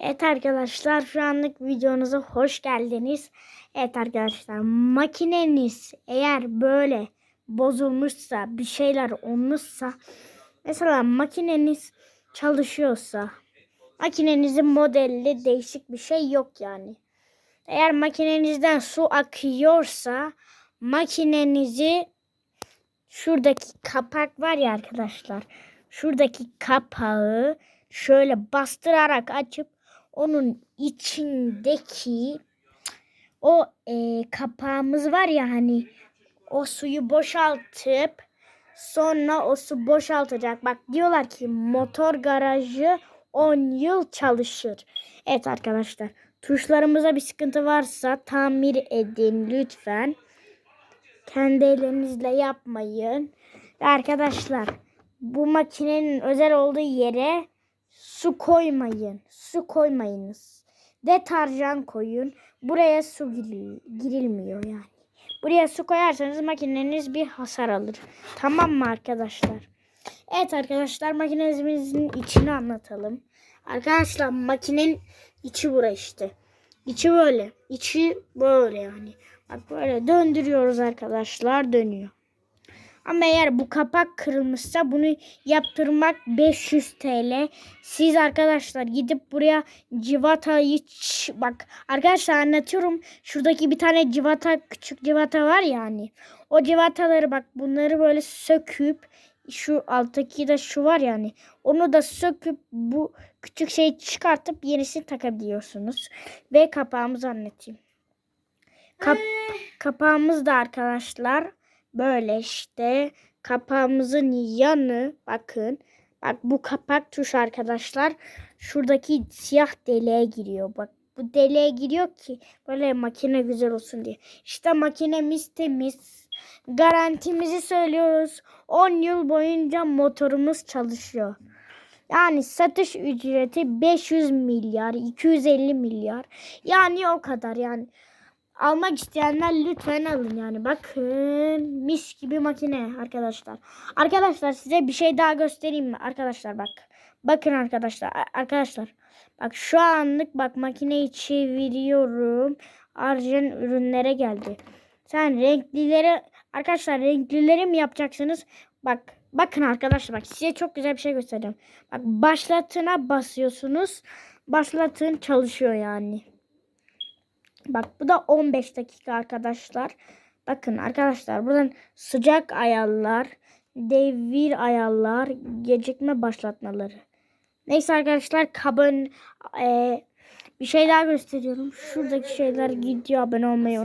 Evet arkadaşlar şu anlık videonuza hoş geldiniz. Evet arkadaşlar makineniz eğer böyle bozulmuşsa bir şeyler olmuşsa mesela makineniz çalışıyorsa makinenizin modeli değişik bir şey yok yani. Eğer makinenizden su akıyorsa makinenizi şuradaki kapak var ya arkadaşlar. Şuradaki kapağı şöyle bastırarak açıp onun içindeki o e, kapağımız var ya hani o suyu boşaltıp sonra o su boşaltacak. Bak diyorlar ki motor garajı 10 yıl çalışır. Evet arkadaşlar tuşlarımıza bir sıkıntı varsa tamir edin lütfen. Kendi ellerinizle yapmayın. Arkadaşlar bu makinenin özel olduğu yere su koymayın. Su koymayınız. Deterjan koyun. Buraya su giril- girilmiyor yani. Buraya su koyarsanız makineniz bir hasar alır. Tamam mı arkadaşlar? Evet arkadaşlar makinemizin içini anlatalım. Arkadaşlar makinenin içi bura işte. İçi böyle. İçi böyle yani. Bak böyle döndürüyoruz arkadaşlar dönüyor. Ama eğer bu kapak kırılmışsa bunu yaptırmak 500 TL. Siz arkadaşlar gidip buraya civatayı bak arkadaşlar anlatıyorum. Şuradaki bir tane civata küçük civata var ya hani. O civataları bak bunları böyle söküp şu alttaki de şu var yani. Onu da söküp bu küçük şeyi çıkartıp yenisini takabiliyorsunuz. Ve kapağımızı anlatayım. Kap kapağımız da arkadaşlar böyle işte kapağımızın yanı bakın. Bak bu kapak tuş arkadaşlar. Şuradaki siyah deliğe giriyor. Bak bu deliğe giriyor ki böyle makine güzel olsun diye. İşte makinemiz temiz. Garantimizi söylüyoruz. 10 yıl boyunca motorumuz çalışıyor. Yani satış ücreti 500 milyar, 250 milyar. Yani o kadar yani. Almak isteyenler lütfen alın yani. Bakın mis gibi makine arkadaşlar. Arkadaşlar size bir şey daha göstereyim mi? Arkadaşlar bak. Bakın arkadaşlar. Arkadaşlar. Bak şu anlık bak makineyi çeviriyorum. Arjen ürünlere geldi. Sen renklileri arkadaşlar renklileri mi yapacaksınız? Bak bakın arkadaşlar bak size çok güzel bir şey göstereceğim. Bak başlatına basıyorsunuz. Başlatın çalışıyor yani. Bak bu da 15 dakika arkadaşlar. Bakın arkadaşlar buradan sıcak ayarlar, devir ayarlar, gecikme başlatmaları. Neyse arkadaşlar kabın e, bir şey daha gösteriyorum. Şuradaki şeyler gidiyor abone olmayı unutmayın.